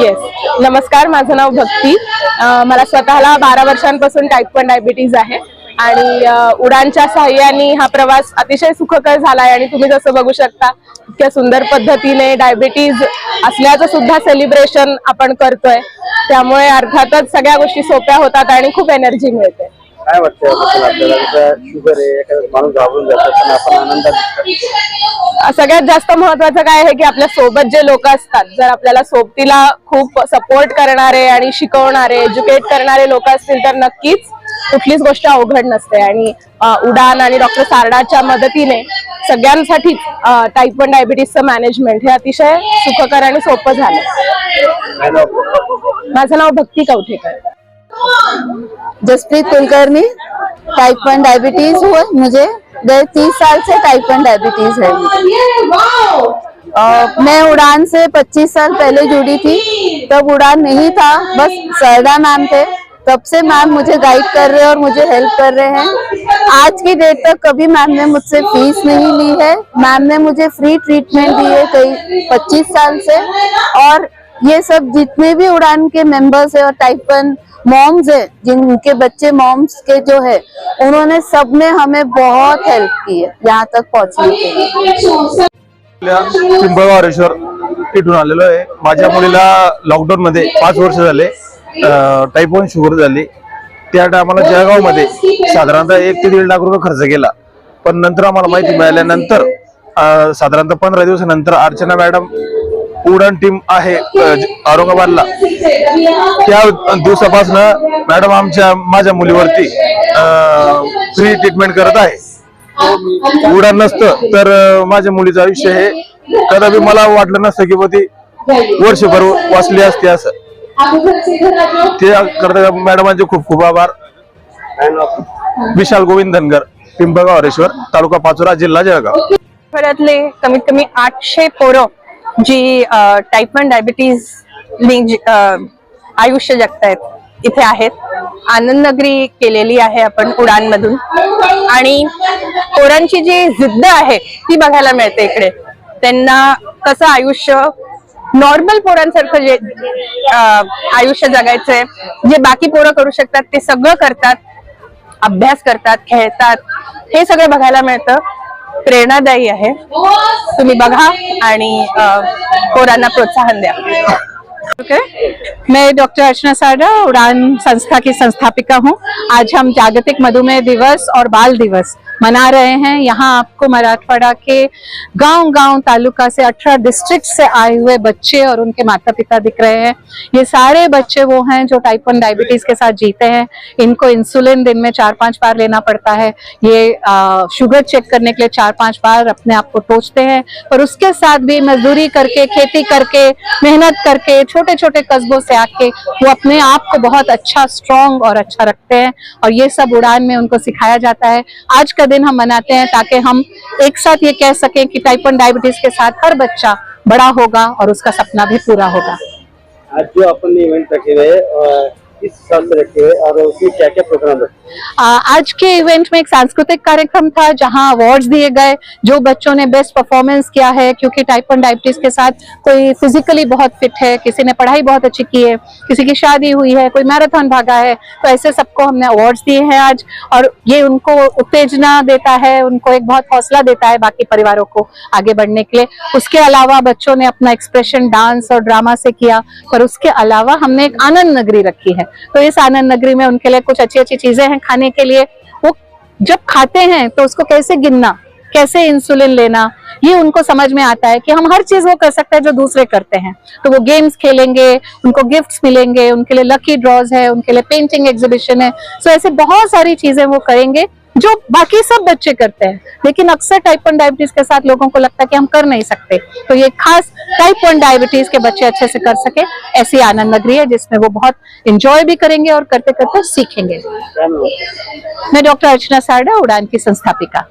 Yes नमस्कार माझं नाव भक्ती. मला स्वतःला बारा वर्षांपासून टाईप वन डायबिटीज आहे. आणि उडानच्या साह्याने हा प्रवास अतिशय सुखकर झाला आहे आणि तुम्ही जसं बघू शकता इतक्या सुंदर पद्धतीने डायबिटीज असल्याचं सुद्धा सेलिब्रेशन आपण करतोय. त्यामुळे अर्थातच सगळ्या गोष्टी सोप्या होतात आणि खूप एनर्जी मिळते. काय वाटतं याबद्दल आपल्याला जसं शुगर आहे एखादा माणूस घाबरून जातो पण आपण आनंदात दिसतो. सगळ्यात जास्त महत्वाचं काय आहे की आपल्यासोबत जे लोक असतात जर आपल्याला सोबतीला खूप सपोर्ट करणारे आणि शिकवणारे एज्युकेट करणारे लोक असतील तर नक्कीच कुठलीच गोष्ट अवघड नसते. आणि उडान आणि डॉक्टर सारडाच्या मदतीने सगळ्यांसाठी टाईप वन डायबिटीसचं मॅनेजमेंट हे अतिशय सुखकर आणि सोपं झालं माझं नाव Bhakti Kavathekar. Jaspreet Kulkarni type one diabetes हुआ मुझे गए तीस साल से टाइप वन डायबिटीज है. अ, मैं उड़ान से 25 साल पहले जुड़ी थी. तब उड़ान नहीं था. बस सरदा मैम थे. तब से मैम मुझे गाइड कर रहे हैं और मुझे हेल्प कर रहे हैं? आज की डेट तक कभी मैम ने मुझसे फ़ीस नहीं ली है। मैम ने मुझे फ्री ट्रीटमेंट दी है कई 25 साल से। और ये सब जितने भी उड़ान के मेंबर्स है और टाइप वन मॉम्स है, जिनके बच्चे मॉम्स के जो है, उन्होंने सब सबने हमें बहुत हेल्प की है, यहाँ तक पहुँचने के लिए। लॉकडाऊन मध्ये पाच वर्ष टाईप वन शुगर झाली. त्या टायमाला जळगावमध्ये साधारणतः एक ते दीड लाख रुपये खर्च केला. पण नंतर आम्हाला माहिती मिळाल्यानंतर साधारणतः पंधरा दिवसानंतर अर्चना मॅडम उडण टीम आहे औरंगाबादला. त्या दिवसापासून मॅडम आमच्या माझ्या मुलीवरती फ्री ट्रीटमेंट करत आहे. उडान नसतं तर माझ्या मुलीचं आयुष्य हे कदापि मला वाटलं नसतं की ती वर्षभर वाचली असते असं. ते करता मॅडमांचे खूप खूप आभार? विशाल गोविंद धनगर पिंपळगाव हरेश्वर तालुका पाचोरा जिल्हा जळगाव. आठवड्यातले कमीत कमी आठशे पोरं जी टाईप वन डायबिटीज आयुष्य जगतायत इथे आहेत. आनंद नगरी केलेली आहे आपण उडान मधून आणि पोरांची जी जिद्द आहे ती बघायला मिळते इकडे. त्यांना कसं आयुष्य नॉर्मल पोरांसारखं जे आयुष्य जगायचंय जे बाकी पोरं करू शकतात ते सगळं करतात अभ्यास करतात खेळतात हे सगळं बघायला मिळतं. प्रेरणादायी आहे. तुम्ही बघा आणि पोरांना प्रोत्साहन द्या. ओके मैं डॉक्टर अर्चना साडा उड़ान संस्था की संस्थापिका हूँ। आज हम जागतिक मधुमेह दिवस और बाल दिवस मना रहे हैं। यहाँ आपको मराठवाड़ा के गाँव गाँव तालुका से 18 डिस्ट्रिक्ट से आए हुए बच्चे और उनके माता पिता दिख रहे हैं। ये सारे बच्चे वो हैं जो टाइप वन डायबिटीज़ के साथ जीते हैं। इनको इंसुलिन दिन में चार पाँच बार लेना पड़ता है। ये आ, शुगर चेक करने के लिए चार पाँच बार अपने आप को टोचते हैं। और उसके साथ भी मजदूरी करके खेती करके मेहनत करके छोटे छोटे कस्बों से आके वो अपने आप को बहुत अच्छा स्ट्रांग और अच्छा रखते हैं और ये सब उड़ान में उनको सिखाया जाता है। आज का दिन हम मनाते हैं ताकि हम एक साथ ये कह सकें कि टाइप वन डायबिटीज़ के साथ हर बच्चा बड़ा होगा और उसका सपना भी पूरा होगा। आज जो अपन इवेंट रखे हुए आज के इवेंट में एक सांस्कृतिक कार्यक्रम था, जहाँ अवार्ड्स दिए गए, जो बच्चों ने बेस्ट परफॉर्मेंस किया है, क्योंकि टाइप वन डायबिटीज़ के साथ कोई फिजिकली बहुत फिट है, किसी ने पढ़ाई बहुत अच्छी की है, किसी की शादी हुई है, कोई मैराथन भागा है तो ऐसे सबको हमने अवार्ड्स दिए हैं आज, और ये उनको उत्तेजना देता है, उनको एक बहुत हौसला देता है बाकी परिवारों को आगे बढ़ने के लिए। उसके अलावा बच्चों ने अपना एक्सप्रेशन डांस और ड्रामा से किया, पर उसके अलावा हमने एक आनंद नगरी रखी है। तो इस आनंद नगरी में उनके लिए कुछ अच्छी अच्छी चीज़ें हैं खाने के लिए। वो जब खाते हैं तो उसको कैसे गिनना, कैसे इंसुलिन लेना, ये उनको समझ में आता है कि हम हर चीज़ वो कर सकते हैं जो दूसरे करते हैं। तो वो गेम्स खेलेंगे, उनको गिफ्ट्स मिलेंगे, उनके लिए लकी ड्रॉज है, उनके लिए पेंटिंग एग्जीबिशन है। सो ऐसे बहुत सारी चीज़ें वो करेंगे। जो बाकी सब बच्चे करते हैं। लेकिन अक्सर टाइप वन डायबिटीज़ के साथ लोगों को लगता है कि हम कर नहीं सकते। तो ये खास टाइप वन डायबिटीज़ के बच्चे अच्छे से कर सके ऐसी आनंद नगरी है जिसमें वो बहुत इंजॉय भी करेंगे और करते करते सीखेंगे मैं डॉक्टर अर्चना सारडा उड़ान की संस्थापिका।